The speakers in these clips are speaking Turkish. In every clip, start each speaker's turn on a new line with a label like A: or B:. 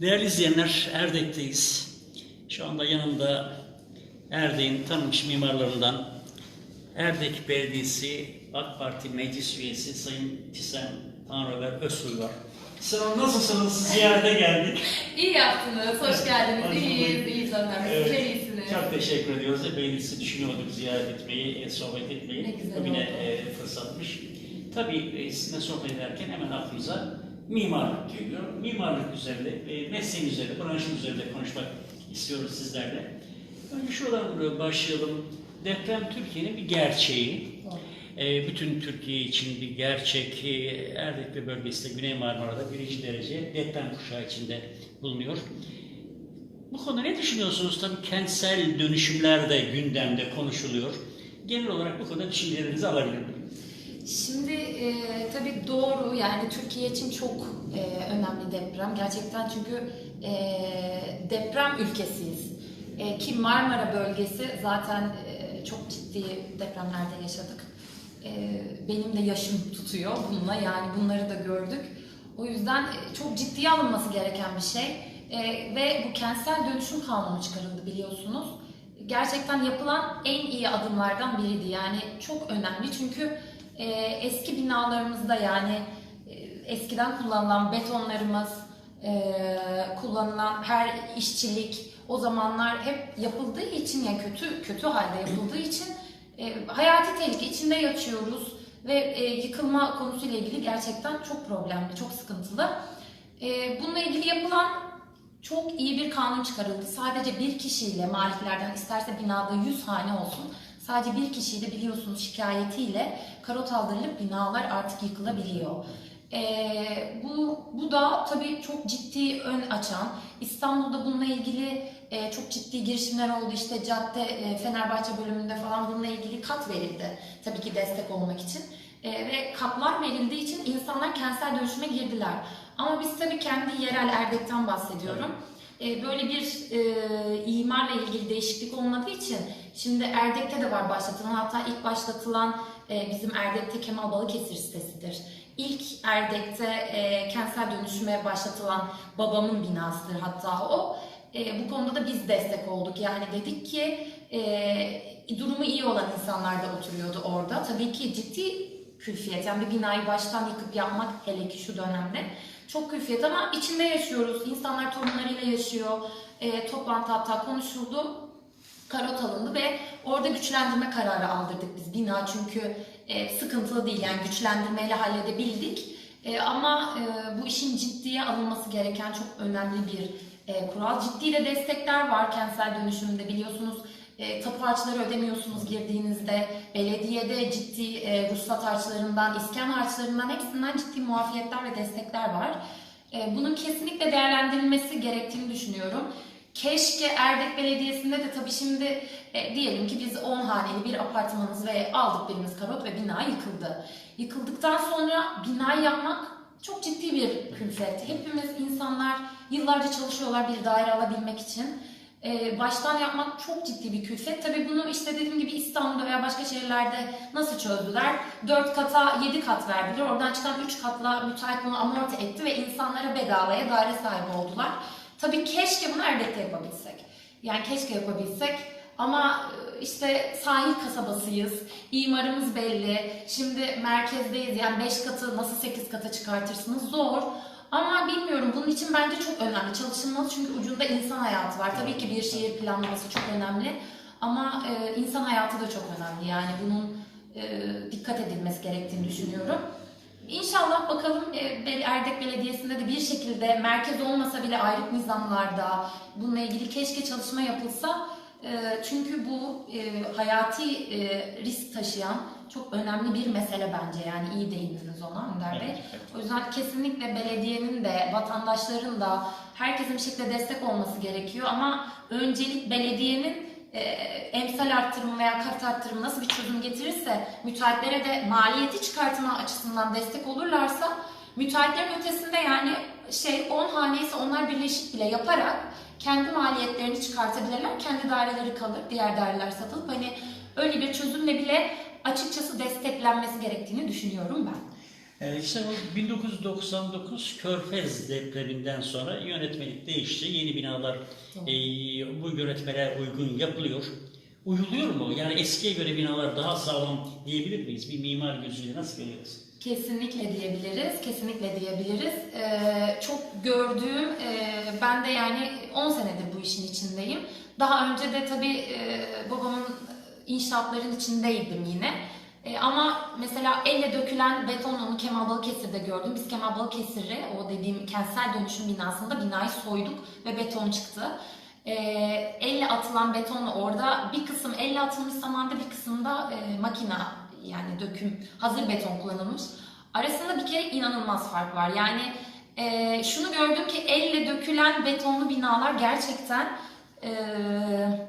A: Değerli izleyenler, Erdek'teyiz. Şu anda yanımda Erdek'in tanınmış mimarlarından Erdek Belediyesi AK Parti Meclis Üyesi Sayın Tisem Tanrıver Özsoy var. Tisem Hanım nasılsınız? Ziyarete geldik.
B: İyi yaptınız, hoş geldiniz. İyiyiz, iyiyiz Ömer Bey. Sizler iyisiniz.
A: Çok teşekkür ediyoruz. Epey sizi düşünüyorduk ziyaret etmeyi, e, sohbet etmeyi.
B: Ne güzel
A: Bugüne
B: oldu.
A: e, fırsatmış. Tabii e, sizinle sohbet ederken hemen aklımıza mimarlık geliyor. Mimarlık üzerinde, e, mesleğin üzerinde, branşın üzerinde konuşmak istiyoruz sizlerle. Önce şuradan başlayalım. Deprem Türkiye'nin bir gerçeği. E, bütün Türkiye için bir gerçek. E, Erdek ve bölgesinde Güney Marmara'da birinci derece deprem kuşağı içinde bulunuyor. Bu konuda ne düşünüyorsunuz? Tabii kentsel dönüşümler de gündemde konuşuluyor. Genel olarak bu konuda düşüncelerinizi alabilir miyim?
B: Şimdi e, tabii doğru yani Türkiye için çok e, önemli deprem. Gerçekten çünkü e, deprem ülkesiyiz. E, ki Marmara bölgesi zaten e, çok ciddi depremlerde yaşadık. E, benim de yaşım tutuyor bununla yani bunları da gördük. O yüzden e, çok ciddiye alınması gereken bir şey. E, ve bu kentsel dönüşüm kanunu çıkarıldı biliyorsunuz. Gerçekten yapılan en iyi adımlardan biriydi. Yani çok önemli çünkü e, eski binalarımızda yani e, eskiden kullanılan betonlarımız, e, kullanılan her işçilik o zamanlar hep yapıldığı için yani kötü kötü halde yapıldığı için e, hayati tehlike içinde yaşıyoruz ve e, yıkılma konusuyla ilgili gerçekten çok problemli, çok sıkıntılı. E, bununla ilgili yapılan çok iyi bir kanun çıkarıldı. Sadece bir kişiyle maliklerden isterse binada 100 hane olsun. Sadece bir kişiyle biliyorsunuz şikayetiyle karot aldırılıp binalar artık yıkılabiliyor. Ee, bu, bu da tabii çok ciddi ön açan. İstanbul'da bununla ilgili e, çok ciddi girişimler oldu. İşte cadde e, Fenerbahçe bölümünde falan bununla ilgili kat verildi. Tabii ki destek olmak için. E, ve katlar verildiği için insanlar kentsel dönüşüme girdiler. Ama biz tabii kendi yerel Erdek'ten bahsediyorum. E, böyle bir e, imarla ilgili değişiklik olmadığı için şimdi Erdek'te de var başlatılan hatta ilk başlatılan e, bizim Erdek'te Kemal Balıkesir sitesidir. İlk Erdek'te e, kentsel dönüşüme başlatılan babamın binasıdır hatta o. E, bu konuda da biz destek olduk. Yani dedik ki e, durumu iyi olan insanlar da oturuyordu orada. Tabii ki ciddi külfiyet. Yani bir binayı baştan yıkıp yapmak hele ki şu dönemde çok külfiyet ama içinde yaşıyoruz. İnsanlar torunlarıyla yaşıyor. E, toplantı hatta konuşuldu. Karot alındı ve orada güçlendirme kararı aldırdık biz bina çünkü e, sıkıntılı değil yani güçlendirmeyle halledebildik. E, ama e, bu işin ciddiye alınması gereken çok önemli bir e, kural. Ciddi de destekler var kentsel dönüşümde biliyorsunuz. E, tapu harçları ödemiyorsunuz girdiğinizde. Belediyede ciddi e, ruhsat harçlarından, iskan harçlarından hepsinden ciddi muafiyetler ve destekler var. E, bunun kesinlikle değerlendirilmesi gerektiğini düşünüyorum. Keşke Erdek Belediyesi'nde de tabii şimdi e, diyelim ki biz 10 haneli bir apartmanız ve aldık birimiz karot ve bina yıkıldı. Yıkıldıktan sonra binayı yapmak çok ciddi bir külfet. Hepimiz insanlar yıllarca çalışıyorlar bir daire alabilmek için. Ee, baştan yapmak çok ciddi bir külfet. Tabii bunu işte dediğim gibi İstanbul'da veya başka şehirlerde nasıl çözdüler? 4 kata 7 kat verdiler. Oradan çıkan 3 katla müteahhit bunu amorti etti ve insanlara bedavaya daire sahibi oldular. Tabii keşke bunu Erdek'te yapabilsek. Yani keşke yapabilsek ama e, işte sahil kasabasıyız, imarımız belli, şimdi merkezdeyiz yani 5 katı nasıl 8 kata çıkartırsınız zor. Ama bilmiyorum bunun için bence çok önemli çalışılmalı çünkü ucunda insan hayatı var. Tabii ki bir şehir planlaması çok önemli ama e, insan hayatı da çok önemli yani bunun e, dikkat edilmesi gerektiğini düşünüyorum. İnşallah bakalım e, Erdek Belediyesi'nde de bir şekilde merkez olmasa bile ayrık nizamlarda bununla ilgili keşke çalışma yapılsa. E, Çünkü bu e, hayati e, risk taşıyan çok önemli bir mesele bence. Yani iyi değindiniz ona Önder Bey.
A: Evet, evet.
B: O yüzden kesinlikle belediyenin de vatandaşların da herkesin bir şekilde destek olması gerekiyor. Ama öncelik belediyenin e, emsal arttırımı veya kat arttırımı nasıl bir çözüm getirirse müteahhitlere de maliyeti çıkartma açısından destek olurlarsa müteahhitlerin ötesinde yani şey 10 hane ise onlar birleşik bile yaparak kendi maliyetlerini çıkartabilirler. Kendi daireleri kalır, diğer daireler satılıp hani öyle bir çözümle bile açıkçası desteklenmesi gerektiğini düşünüyorum ben.
A: Ee, işte o 1999 Körfez depreminden sonra yönetmelik değişti. Yeni binalar e, bu yönetmeliğe uygun yapılıyor. Uyuluyor mu? Yani eskiye göre binalar daha sağlam diyebilir miyiz? Bir mimar gözüyle nasıl görüyoruz?
B: Kesinlikle diyebiliriz, kesinlikle diyebiliriz. Ee, çok gördüğüm, e, ben de yani 10 senedir bu işin içindeyim. Daha önce de tabii e, babamın inşaatların içindeydim yine. E, ama mesela elle dökülen betonunu Kemal Balıkesir'de gördüm. Biz Kemal Balıkesir'e, o dediğim kentsel dönüşüm binasında binayı soyduk ve beton çıktı. E, elle atılan betonla orada bir kısım elle atılmış zamanda bir kısımda e, makina yani döküm hazır beton kullanılmış. Arasında bir kere inanılmaz fark var. Yani e, şunu gördüm ki elle dökülen betonlu binalar gerçekten e,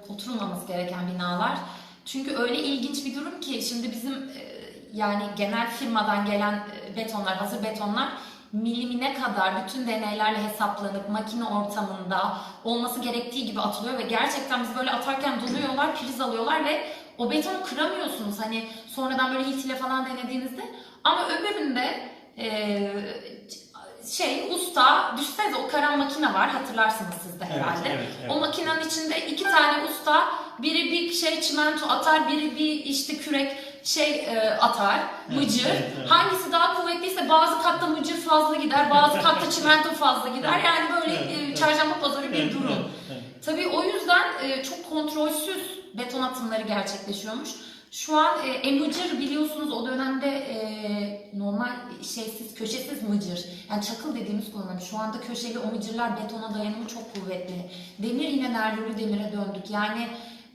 B: oturulmaması gereken binalar. Çünkü öyle ilginç bir durum ki şimdi bizim e, yani genel firmadan gelen e, betonlar, hazır betonlar milimine kadar bütün deneylerle hesaplanıp makine ortamında olması gerektiği gibi atılıyor ve gerçekten biz böyle atarken duruyorlar, priz alıyorlar ve o betonu kıramıyorsunuz hani sonradan böyle hiltiyle falan denediğinizde ama öbüründe e, şey usta düşünsenize o karan makine var hatırlarsınız siz de
A: Evet,
B: herhalde.
A: evet, evet.
B: O makinenin içinde iki tane usta biri bir şey çimento atar biri bir işte kürek şey e, atar
A: Evet,
B: mıcır.
A: evet, evet.
B: Hangisi daha kuvvetliyse bazı katta mıcır fazla gider bazı katta çimento fazla gider yani böyle
A: Evet,
B: e,
A: evet.
B: çarşamba pazarı bir
A: Evet,
B: durum.
A: evet, evet.
B: Tabii o yüzden e, çok kontrolsüz beton atımları gerçekleşiyormuş. Şu an e, e-mıcır biliyorsunuz o dönemde e, normal şeysiz, köşesiz mıcır. Yani çakıl dediğimiz kullanılmış. Şu anda köşeli o mıcırlar betona dayanımı çok kuvvetli. Demir yine nerlülü demire döndük. Yani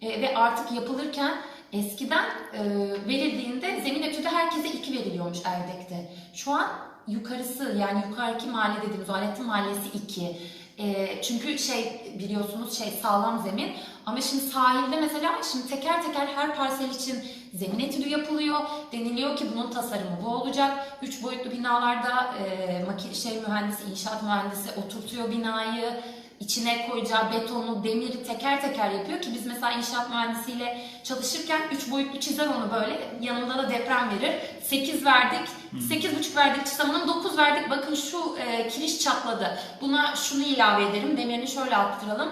B: e, ve artık yapılırken eskiden e, verildiğinde zemin etüdü herkese iki veriliyormuş Erdek'te. Şu an yukarısı yani yukarıki mahalle dediğimiz Alettin Mahallesi 2. E, çünkü şey biliyorsunuz şey sağlam zemin ama şimdi sahilde mesela şimdi teker teker her parsel için zemin etüdü yapılıyor. Deniliyor ki bunun tasarımı bu olacak. Üç boyutlu binalarda e, makine şey mühendisi, inşaat mühendisi oturtuyor binayı. İçine koyacağı betonu, demiri teker teker yapıyor ki biz mesela inşaat mühendisiyle çalışırken üç boyutlu çizer onu böyle. Yanında da deprem verir. 8 verdik, sekiz buçuk verdik çisamının 9 verdik. Bakın şu e, kiriş çatladı. Buna şunu ilave edelim. Demirini şöyle attıralım.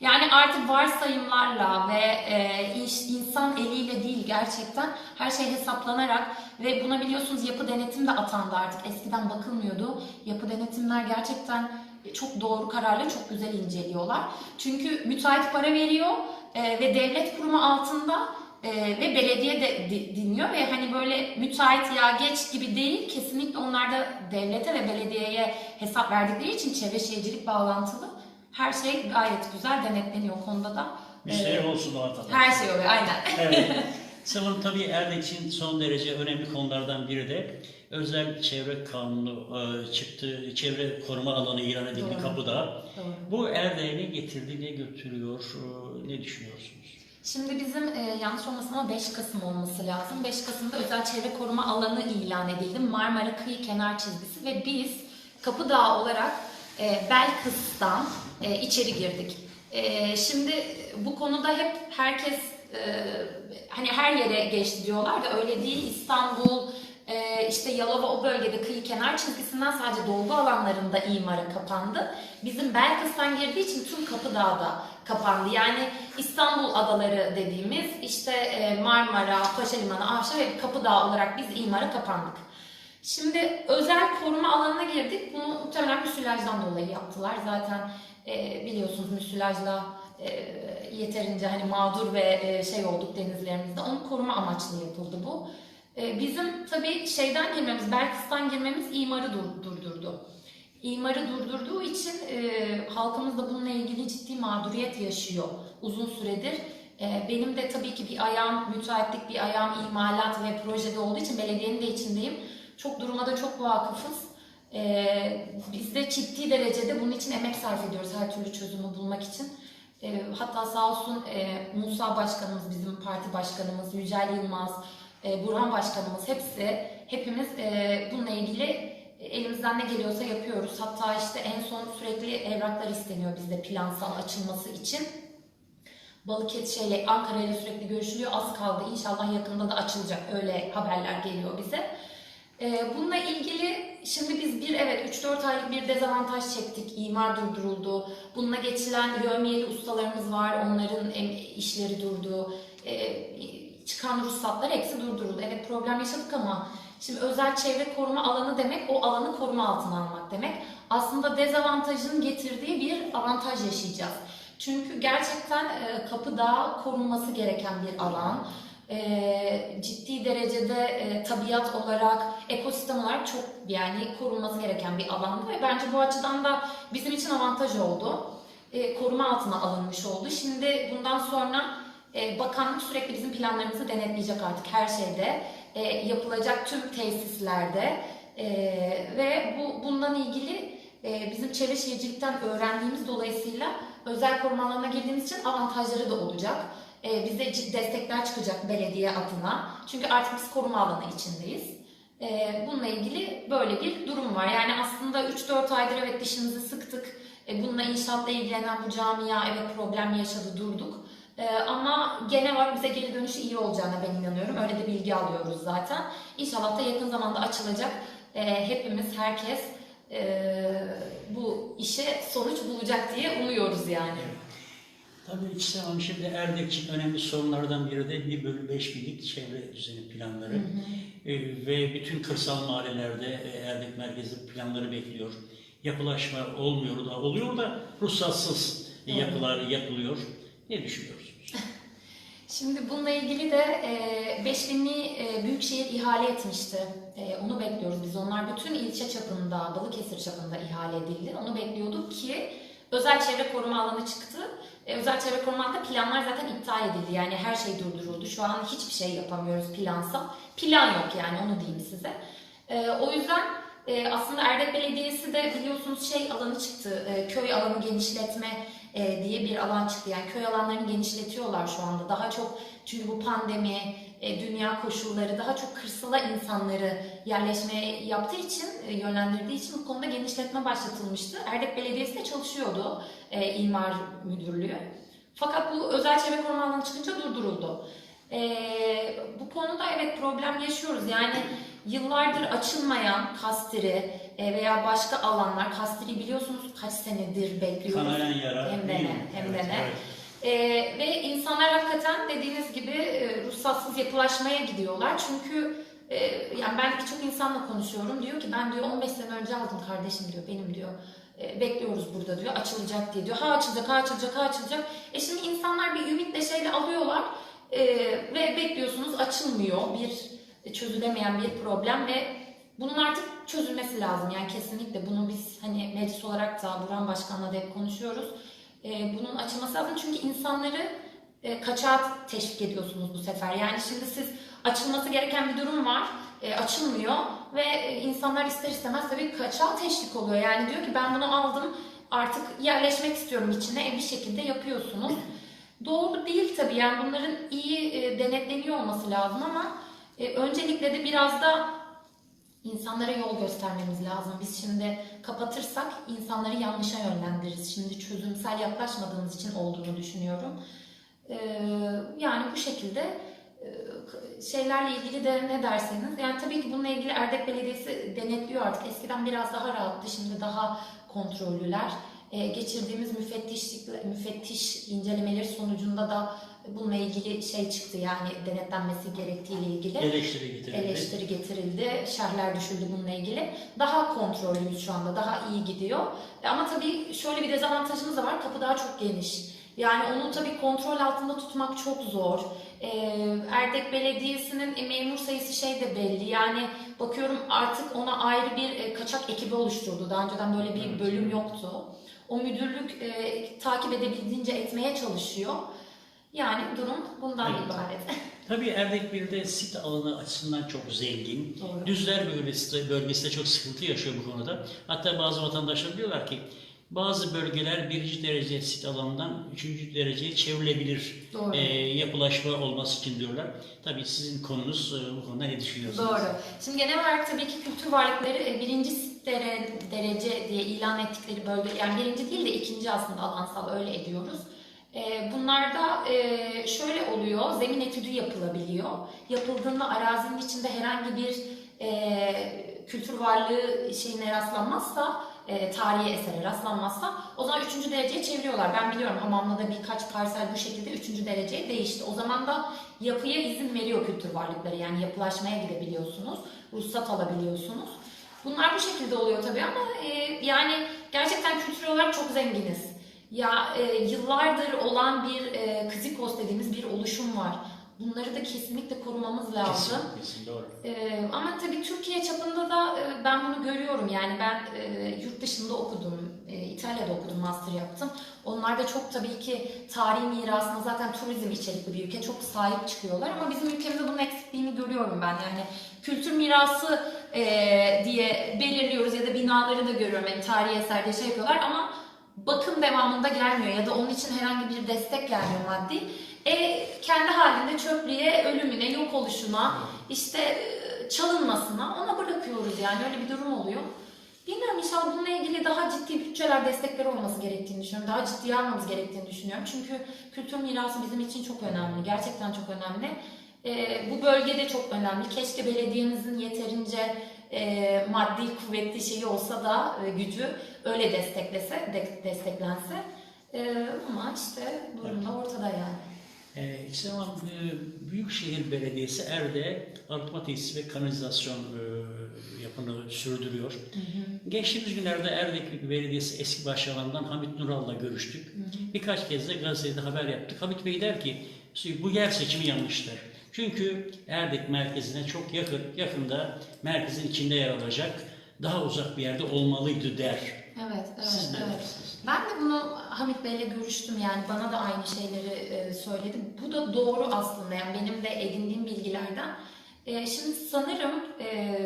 B: Yani artık varsayımlarla ve e, insan eliyle değil gerçekten her şey hesaplanarak ve buna biliyorsunuz yapı denetim de atandı artık. Eskiden bakılmıyordu. Yapı denetimler gerçekten çok doğru kararla çok güzel inceliyorlar. Çünkü müteahhit para veriyor e, ve devlet kurumu altında e, ve belediye de di- dinliyor ve hani böyle müteahhit ya geç gibi değil kesinlikle onlar da devlete ve belediyeye hesap verdikleri için çevre şehircilik bağlantılı her şey gayet güzel denetleniyor konuda da.
A: Müşteri
B: E,
A: olsun o vatandaş.
B: her şey oluyor aynen.
A: evet. Sanırım tabii Erdek için son derece önemli konulardan biri de özel çevre kanunu e, çıktı. Çevre koruma alanı ilan edildi
B: Doğru.
A: kapıda.
B: Doğru.
A: Bu Erdek'e getirdi, ne götürüyor, e, ne düşünüyorsunuz?
B: Şimdi bizim e, yanlış olmasın ama 5 Kasım olması lazım. 5 Kasım'da özel çevre koruma alanı ilan edildi. Marmara kıyı kenar çizgisi ve biz Kapıdağ olarak e, Belkıs'tan e, içeri girdik. E, şimdi bu konuda hep herkes e, hani her yere geçti diyorlar da öyle değil. İstanbul, e, işte Yalova o bölgede kıyı kenar çizgisinden sadece dolgu alanlarında imara kapandı. Bizim Belkıs'tan girdiği için tüm Kapıdağ'da kapandı. Yani İstanbul adaları dediğimiz işte e, Marmara, Paşa Limanı, Avşa ve Kapıdağ olarak biz imara kapandık. Şimdi özel koruma alanına girdik. Bunu muhtemelen müsilajdan dolayı yaptılar. Zaten e, biliyorsunuz müsilajla e, yeterince hani mağdur ve şey olduk denizlerimizde. Onu koruma amaçlı yapıldı bu. E, bizim tabii şeyden girmemiz, Belkıs'tan girmemiz imarı dur- durdurdu. İmarı durdurduğu için e, halkımız da bununla ilgili ciddi mağduriyet yaşıyor uzun süredir. E, benim de tabii ki bir ayağım müteahhitlik, bir ayağım imalat ve projede olduğu için belediyenin de içindeyim. Çok duruma da çok vakıfız. E, biz de ciddi derecede bunun için emek sarf ediyoruz her türlü çözümü bulmak için. E, hatta sağ olsun e, Musa Başkanımız, bizim parti başkanımız, Yücel Yılmaz, e, Burhan Başkanımız hepsi, hepimiz e, bununla ilgili elimizden ne geliyorsa yapıyoruz. Hatta işte en son sürekli evraklar isteniyor bizde plansal açılması için. Balıkesir şeyle Ankara ile sürekli görüşülüyor. Az kaldı. İnşallah yakında da açılacak. Öyle haberler geliyor bize. Ee, bununla ilgili şimdi biz bir evet 3-4 aylık bir dezavantaj çektik. İmar durduruldu. Bununla geçilen yövmiyeli ustalarımız var. Onların işleri durdu. Çıkan ruhsatlar eksi durduruldu. Evet problem yaşadık ama şimdi özel çevre koruma alanı demek o alanı koruma altına almak demek. Aslında dezavantajın getirdiği bir avantaj yaşayacağız. Çünkü gerçekten e, kapı dağı korunması gereken bir alan. E, ciddi derecede e, tabiat olarak, ekosistem olarak çok yani korunması gereken bir alandı ve bence bu açıdan da bizim için avantaj oldu. E, koruma altına alınmış oldu. Şimdi bundan sonra e, bakanlık sürekli bizim planlarımızı denetleyecek artık her şeyde. E, yapılacak tüm tesislerde E, ve bu bundan ilgili e, bizim çevre şehircilikten öğrendiğimiz dolayısıyla özel koruma alanına girdiğimiz için avantajları da olacak. E, bize destekler çıkacak belediye adına. Çünkü artık biz koruma alanı içindeyiz. E, bununla ilgili böyle bir durum var. Yani aslında 3-4 aydır evet dişimizi sıktık. E, bununla inşaatla ilgilenen bu camia evet problem yaşadı durduk. E, ama genel olarak bize geri dönüşü iyi olacağına ben inanıyorum. Öyle de bilgi alıyoruz zaten. İnşallah da yakın zamanda açılacak. E, hepimiz, herkes e, bu işe sonuç bulacak diye umuyoruz yani.
A: Tabii işte onun şimdi Erdek için önemli sorunlardan biri de 1 bölü 5 birlik çevre düzeni planları. Ee, ve bütün kırsal mahallelerde e, Erdek merkezi planları bekliyor. Yapılaşma olmuyor da oluyor da ruhsatsız yapılar yapılıyor. Ne düşünüyorsunuz?
B: Şimdi bununla ilgili de e, 5000'li e, Büyükşehir ihale etmişti. E, onu bekliyoruz biz. Onlar bütün ilçe çapında, Balıkesir çapında ihale edildi. Onu bekliyorduk ki özel çevre koruma alanı çıktı. E, özel çevre koruma alanında planlar zaten iptal edildi. Yani her şey durduruldu. Şu an hiçbir şey yapamıyoruz plansal. Plan yok yani onu diyeyim size. E, o yüzden e, aslında Erdek Belediyesi de biliyorsunuz şey alanı çıktı. E, köy alanı genişletme e, diye bir alan çıktı. Yani köy alanlarını genişletiyorlar şu anda. Daha çok çünkü bu pandemi, e, dünya koşulları daha çok kırsala insanları yerleşmeye yaptığı için, e, yönlendirdiği için bu konuda genişletme başlatılmıştı. Erdek Belediyesi de çalışıyordu e, İmar Müdürlüğü. Fakat bu özel çevre koruma alanı çıkınca durduruldu. E, bu konuda evet problem yaşıyoruz. Yani yıllardır açılmayan kastiri e, veya başka alanlar, kastiri biliyorsunuz kaç senedir bekliyoruz.
A: Kanayan yara.
B: Hem de ne, hem de ne.
A: evet.
B: Ee, ve insanlar hakikaten dediğiniz gibi e, ruhsatsız yapılaşmaya gidiyorlar. Çünkü e, yani ben birçok insanla konuşuyorum. Diyor ki ben diyor 15 sene önce aldım kardeşim diyor benim diyor. E, bekliyoruz burada diyor açılacak diye diyor. Ha açılacak, ha açılacak, ha açılacak. E şimdi insanlar bir ümitle şeyle alıyorlar e, ve bekliyorsunuz açılmıyor. Bir e, çözülemeyen bir problem ve bunun artık çözülmesi lazım. Yani kesinlikle bunu biz hani meclis olarak da Burhan Başkan'la da hep konuşuyoruz. E, bunun açılması lazım çünkü insanları e, kaçağa teşvik ediyorsunuz bu sefer. Yani şimdi siz açılması gereken bir durum var, e, açılmıyor ve e, insanlar ister istemez tabii kaçağa teşvik oluyor. Yani diyor ki ben bunu aldım artık yerleşmek istiyorum içine e, bir şekilde yapıyorsunuz. Doğru değil tabii yani bunların iyi e, denetleniyor olması lazım ama e, öncelikle de biraz da insanlara yol göstermemiz lazım. Biz şimdi kapatırsak insanları yanlışa yönlendiririz. Şimdi çözümsel yaklaşmadığımız için olduğunu düşünüyorum. Ee, yani bu şekilde e, şeylerle ilgili de ne derseniz yani tabii ki bununla ilgili Erdek Belediyesi denetliyor artık. Eskiden biraz daha rahattı şimdi daha kontrollüler. Ee, geçirdiğimiz müfettişlik, müfettiş incelemeleri sonucunda da bununla ilgili şey çıktı yani denetlenmesi gerektiğiyle ilgili
A: Eleştiri getirildi.
B: eleştiri getirildi, şerhler düşüldü bununla ilgili. Daha kontrollüyüz şu anda, daha iyi gidiyor. Ama tabii şöyle bir dezavantajımız da var, kapı daha çok geniş. Yani onu tabii kontrol altında tutmak çok zor. E, Erdek Belediyesi'nin memur sayısı şey de belli. Yani bakıyorum artık ona ayrı bir e, kaçak ekibi oluşturdu. Daha önceden böyle bir bölüm yoktu. O müdürlük e, takip edebildiğince etmeye çalışıyor. Yani durum bundan
A: Evet.
B: ibaret.
A: Tabii Erdek bir de sit alanı açısından çok zengin.
B: Doğru.
A: Düzler bölgesi, bölgesi de çok sıkıntı yaşıyor bu konuda. Hatta bazı vatandaşlar diyorlar ki bazı bölgeler birinci derece sit alanından üçüncü dereceye çevrilebilir
B: Doğru.
A: e, yapılaşma olması için diyorlar. Tabii sizin konunuz e, bu konuda ne düşünüyorsunuz?
B: Doğru. Şimdi genel olarak tabii ki kültür varlıkları e, birinci dere, derece diye ilan ettikleri bölge, yani birinci değil de ikinci aslında alansal öyle ediyoruz. E, Bunlarda e, şöyle oluyor, zemin etüdü yapılabiliyor. Yapıldığında arazinin içinde herhangi bir e, kültür varlığı şeyine rastlanmazsa, e, tarihi esere rastlanmazsa o zaman üçüncü dereceye çeviriyorlar. Ben biliyorum Hamamlı'da birkaç parsel bu şekilde üçüncü dereceye değişti. O zaman da yapıya izin veriyor kültür varlıkları. Yani yapılaşmaya gidebiliyorsunuz, ruhsat alabiliyorsunuz. Bunlar bu şekilde oluyor tabii ama yani gerçekten kültürel olarak çok zenginiz. Ya e, yıllardır olan bir e, Kızikos dediğimiz bir oluşum var. Bunları da kesinlikle korumamız lazım.
A: Kesin, kesin doğru.
B: Ee, ama tabii Türkiye çapında da e, ben bunu görüyorum. Yani ben e, yurt dışında okudum, e, İtalya'da okudum, master yaptım. Onlar da çok tabii ki tarihi mirasına zaten turizm içerikli bir ülke. Çok sahip çıkıyorlar ama bizim ülkemizde bunun eksikliğini görüyorum ben. Yani kültür mirası e, diye belirliyoruz ya da binaları da görüyorum. Yani tarihi eserde şey yapıyorlar ama bakım devamında gelmiyor ya da onun için herhangi bir destek gelmiyor maddi. E, kendi halinde çöplüğe, ölümüne, yok oluşuna, işte e, çalınmasına ona bırakıyoruz yani öyle bir durum oluyor. Bilmiyorum inşallah bununla ilgili daha ciddi bütçeler, destekler olması gerektiğini düşünüyorum. Daha ciddiye almamız gerektiğini düşünüyorum. Çünkü kültür mirası bizim için çok önemli. Gerçekten çok önemli. E, bu bölgede çok önemli. Keşke belediyemizin yeterince e, maddi kuvvetli şeyi olsa da e, gücü öyle desteklese, de- desteklense. E, ama işte durum da ortada yani.
A: Ee, işte ama e, Büyükşehir Belediyesi Erde arıtma tesisi ve kanalizasyon e, yapını sürdürüyor. Geçtiğimiz günlerde Erdek Belediyesi eski başkanlarından Hamit Nural'la görüştük. Birkaç kez de gazetede haber yaptık. Hamit Bey der ki bu yer seçimi yanlıştır. Çünkü Erdek merkezine çok yakın, yakında merkezin içinde yer alacak, daha uzak bir yerde olmalıydı der.
B: Evet, evet,
A: Siz ne
B: evet.
A: dersiniz?
B: Ben de bunu Hamit Bey'le görüştüm yani bana da aynı şeyleri e, söyledi. Bu da doğru aslında yani benim de edindiğim bilgilerden. E, şimdi sanırım e,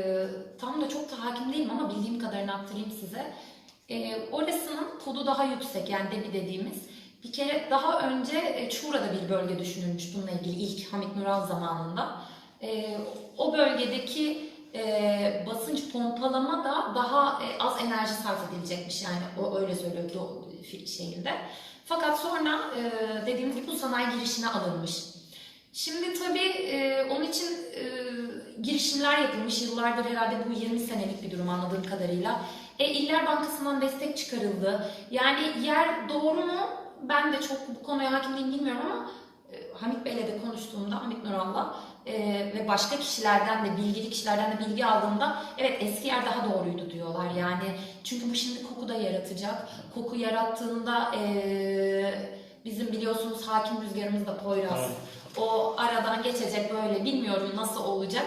B: tam da çok da hakim değilim ama bildiğim kadarını aktarayım size. Orasının kodu daha yüksek yani debi dediğimiz. Bir kere daha önce e, Çuğra'da bir bölge düşünülmüş bununla ilgili ilk Hamit Nural zamanında. E, o bölgedeki e, basınç pompalama da daha az enerji sarf edilecekmiş yani o öyle söylüyor do- şeyinde. Fakat sonra dediğimiz gibi bu sanayi girişine alınmış. Şimdi tabii onun için girişimler yapılmış yıllardır herhalde bu 20 senelik bir durum anladığım kadarıyla. E, İller Bankası'ndan destek çıkarıldı. Yani yer doğru mu? Ben de çok bu konuya hakim değilim bilmiyorum ama e, Hamit Bey'le de konuştuğumda, Hamit Nural'la e, ve başka kişilerden de, bilgili kişilerden de bilgi aldığımda evet eski yer daha doğruydu diyorlar. Yani çünkü bu şimdi koku da yaratacak. Koku yarattığında e, bizim biliyorsunuz hakim rüzgarımız da Poyraz.
A: Evet.
B: O aradan geçecek böyle bilmiyorum nasıl olacak.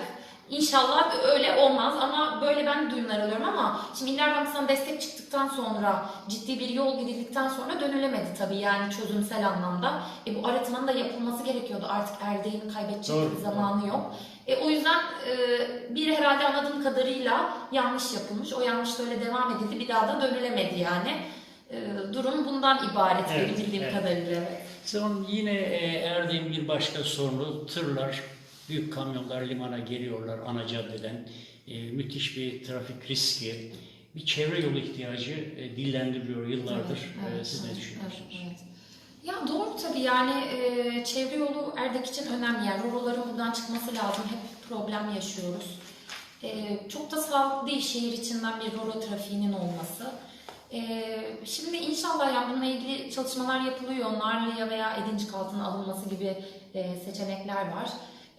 B: İnşallah öyle olmaz ama böyle ben de duyumlar alıyorum ama şimdi İller Bankası'ndan destek çıktıktan sonra ciddi bir yol gidildikten sonra dönülemedi tabii yani çözümsel anlamda. E bu arıtmanın da yapılması gerekiyordu artık Erdeğin kaybedecek bir zamanı yok. E, o yüzden e, bir herhalde anladığım kadarıyla yanlış yapılmış. O yanlış da öyle devam edildi. Bir daha da dönülemedi yani. E, durum bundan ibaret
A: Evet,
B: benim bildiğim
A: evet.
B: kadarıyla.
A: Son yine e, Erdek'in bir başka sorunu tırlar, büyük kamyonlar limana geliyorlar ana caddeden. E, müthiş bir trafik riski, bir çevre yolu ihtiyacı e, dillendiriliyor yıllardır.
B: Evet,
A: E, siz ne
B: evet,
A: düşünüyorsunuz?
B: evet, evet. Ya doğru tabii yani e, çevre yolu Erdek için önemli. Yani Roroların buradan çıkması lazım. Hep problem yaşıyoruz. E, çok da sağlıklı değil şehir içinden bir roro trafiğinin olması. E, şimdi inşallah yani bununla ilgili çalışmalar yapılıyor. Narlı'ya veya Edincik altına alınması gibi e, seçenekler var.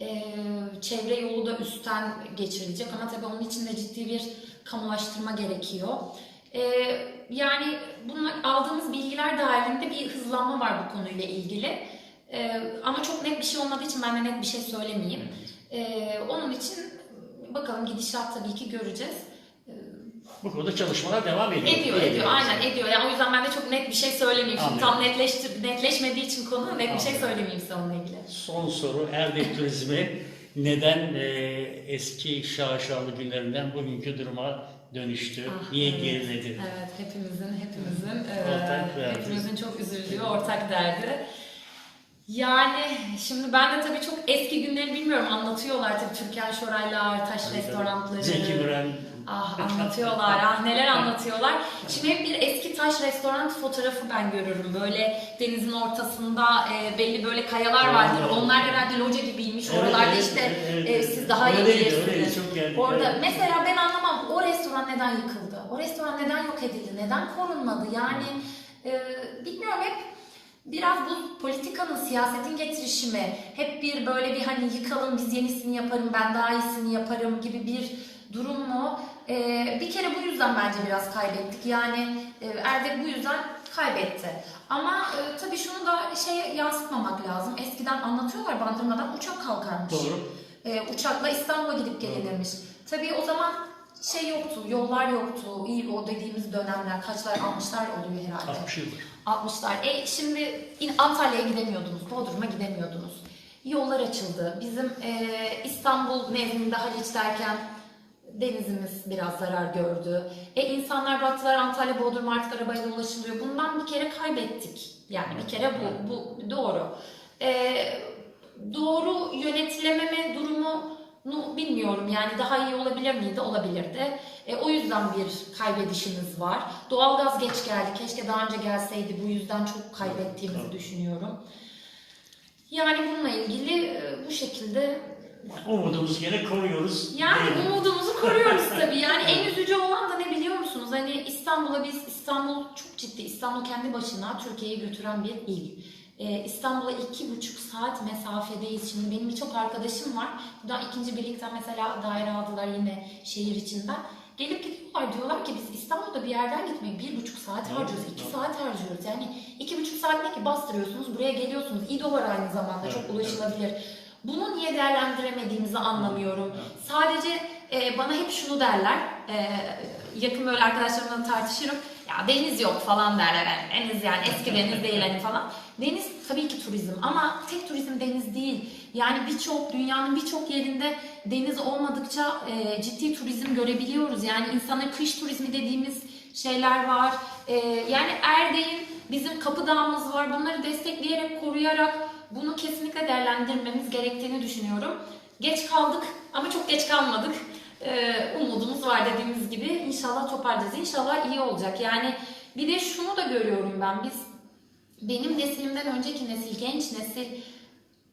B: E, çevre yolu da üstten geçirilecek ama tabii onun için de ciddi bir kamulaştırma gerekiyor. E, yani bunun aldığımız bilgiler dahilinde bir hızlanma var bu konuyla ilgili. E, ama çok net bir şey olmadığı için ben de net bir şey söylemeyeyim. E, onun için bakalım gidişat tabii ki göreceğiz.
A: Bu konuda çalışmalar devam ediyor.
B: Ediyor,
A: Öyle
B: ediyor. Aynen ediyor. Yani o yüzden ben de çok net bir şey söylemeyeyim. Şimdi tam netleştir, netleşmediği için konu net bir şey söylemeyeyim size onunla ilgili.
A: Son soru Erdek Turizmi neden e, eski şaşalı günlerinden bugünkü duruma dönüştü?
B: Ah,
A: Niye
B: evet.
A: geriledi?
B: Evet, hepimizin, hepimizin, e, hepimizin çok üzüldüğü ortak derdi. Yani şimdi ben de tabii çok eski günleri bilmiyorum. Anlatıyorlar tabii Türkan Şoraylar, taş restoranları.
A: Zeki Müren
B: Ah anlatıyorlar, ah neler anlatıyorlar. Şimdi hep bir eski taş restoran fotoğrafı ben görürüm. Böyle denizin ortasında e, belli böyle kayalar vardır. Onlar herhalde loca gibiymiş.
A: Evet,
B: Oralarda
A: evet,
B: işte
A: evet,
B: e,
A: evet.
B: siz daha iyi bilirsiniz. Orada
A: evet.
B: mesela ben anlamam. O restoran neden yıkıldı? O restoran neden yok edildi? Neden korunmadı? Yani e, bilmiyorum hep biraz bu politikanın, siyasetin getirişimi, hep bir böyle bir hani yıkalım biz yenisini yaparım, ben daha iyisini yaparım gibi bir durum mu? E, bir kere bu yüzden bence biraz kaybettik. Yani e, Erdek bu yüzden kaybetti. Ama e, tabii şunu da şeye yansıtmamak lazım. Eskiden anlatıyorlar Bandırma'dan uçak kalkarmış.
A: Doğru.
B: E, uçakla İstanbul'a gidip gelinirmiş. Tabii o zaman şey yoktu, yollar yoktu. İyi o dediğimiz dönemler, kaçlar 60'lar oluyor herhalde.
A: 60 yıldır.
B: 60'lar. E şimdi in- Antalya'ya gidemiyordunuz, Bodrum'a gidemiyordunuz. Yollar açıldı. Bizim e, İstanbul nezdinde Haliç derken denizimiz biraz zarar gördü. E insanlar baktılar Antalya, Bodrum artık arabayla ulaşılıyor. Bundan bir kere kaybettik. Yani bir kere bu, bu doğru. E, doğru yönetilememe durumunu bilmiyorum. Yani daha iyi olabilir miydi? Olabilirdi. E, o yüzden bir kaybedişimiz var. Doğalgaz geç geldi. Keşke daha önce gelseydi. Bu yüzden çok kaybettiğimizi düşünüyorum. Yani bununla ilgili e, bu şekilde
A: Umudumuzu gene koruyoruz.
B: yani umudumuzu koruyoruz tabii. Yani en üzücü olan da ne biliyor musunuz? Hani İstanbul'a biz, İstanbul çok ciddi, İstanbul kendi başına Türkiye'yi götüren bir il. Ee, İstanbul'a iki buçuk saat mesafedeyiz. Şimdi benim birçok arkadaşım var. Buradan ikinci birlikte mesela daire aldılar yine şehir içinden. Gelip gidiyorlar diyorlar ki biz İstanbul'da bir yerden gitmek bir buçuk saat harcıyoruz, iki saat harcıyoruz. Yani iki buçuk saat ne ki bastırıyorsunuz, buraya geliyorsunuz. İdo var aynı zamanda, çok ulaşılabilir. Bunu niye değerlendiremediğimizi anlamıyorum. Sadece e, bana hep şunu derler, e, yakın böyle arkadaşlarımla tartışırım. Ya deniz yok falan derler. Yani deniz yani eski deniz değil hani falan. Deniz tabii ki turizm ama tek turizm deniz değil. Yani birçok dünyanın birçok yerinde deniz olmadıkça e, ciddi turizm görebiliyoruz. Yani insanın kış turizmi dediğimiz şeyler var. E, yani Erdek'in bizim kapıdağımız var. Bunları destekleyerek, koruyarak bunu kesinlikle değerlendirmemiz gerektiğini düşünüyorum. Geç kaldık ama çok geç kalmadık. Ee, umudumuz var dediğimiz gibi. İnşallah toparlayacağız. İnşallah iyi olacak. Yani bir de şunu da görüyorum ben. Biz benim neslimden önceki nesil, genç nesil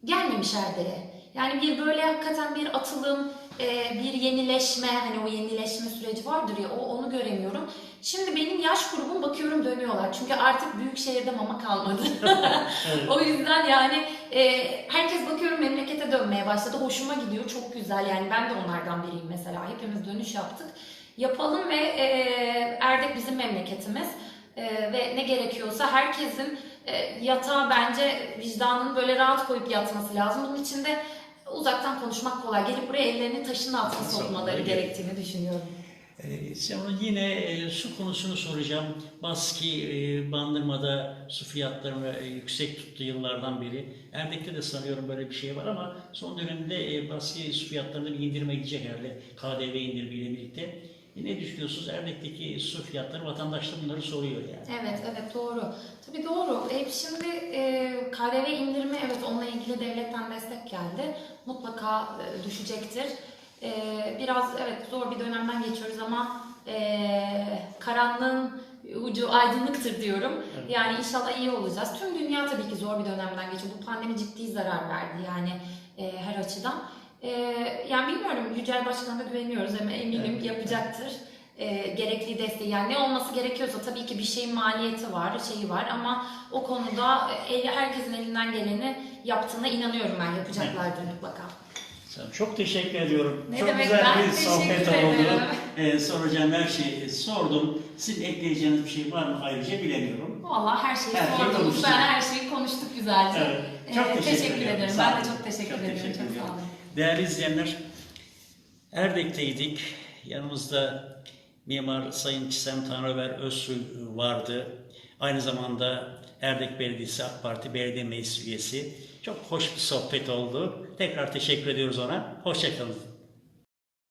B: gelmemiş Erdek'e. Yani bir böyle hakikaten bir atılım, e, bir yenileşme, hani o yenileşme süreci vardır ya, o onu göremiyorum. Şimdi benim yaş grubum bakıyorum dönüyorlar. Çünkü artık büyük şehirde mama kalmadı.
A: Evet.
B: o yüzden yani e, herkes bakıyorum memlekete dönmeye başladı. Hoşuma gidiyor. Çok güzel. Yani ben de onlardan biriyim mesela. Hepimiz dönüş yaptık. Yapalım ve e, Erdek bizim memleketimiz. E, ve ne gerekiyorsa herkesin e, yatağa bence vicdanını böyle rahat koyup yatması lazım. Bunun için de uzaktan konuşmak kolay. Gelip buraya ellerini taşın altına sokmaları gerektiğini düşünüyorum.
A: Ee, Sonra yine e, su konusunu soracağım. Baski e, Bandırma'da su fiyatlarını e, yüksek tuttu yıllardan beri. Erdek'te de sanıyorum böyle bir şey var ama son dönemde e, Baski su fiyatlarında bir indirime gidecek herhalde. KDV indirimiyle birlikte. E, ne düşünüyorsunuz? Erdek'teki su fiyatları vatandaşlar bunları soruyor yani.
B: Evet, evet doğru. Tabii doğru. E, şimdi e, KDV indirimi evet onunla ilgili devletten destek geldi. Mutlaka e, düşecektir. E, biraz evet zor bir dönemden geçiyoruz ama e, karanlığın ucu aydınlıktır diyorum.
A: Evet.
B: Yani inşallah iyi olacağız. Tüm dünya tabii ki zor bir dönemden geçiyor. Bu pandemi ciddi zarar verdi yani e, her açıdan. E, yani bilmiyorum Yücel Başkan'a güveniyoruz ama eminim
A: Evet.
B: yapacaktır e, gerekli desteği yani ne olması gerekiyorsa tabii ki bir şeyin maliyeti var, şeyi var ama o konuda el- herkesin elinden geleni yaptığına inanıyorum ben yapacaklardır mutlaka.
A: Sana Çok teşekkür ediyorum.
B: Ne
A: Çok
B: demek,
A: güzel
B: ben
A: bir sohbet
B: teşekkür
A: oldu.
B: ederim.
A: Ee, soracağım her şeyi sordum. Sizin ekleyeceğiniz bir şey var mı ayrıca bilemiyorum.
B: Vallahi her şeyi
A: Her
B: sordunuz,
A: konuştuk.
B: ben her şeyi konuştuk güzelce.
A: Evet. Çok
B: E,
A: teşekkür ederim.
B: ederim.
A: Sağ
B: Ben de çok teşekkür
A: Çok
B: ederim.
A: teşekkür
B: çok sağ olun.
A: Değerli izleyenler, Erdek'teydik. Yanımızda Mimar Sayın Çisem Tanrıver Özsoy vardı. Aynı zamanda Erdek Belediyesi AK Parti Belediye Meclis üyesi. Çok hoş bir sohbet oldu. Tekrar teşekkür ediyoruz ona. Hoşçakalın.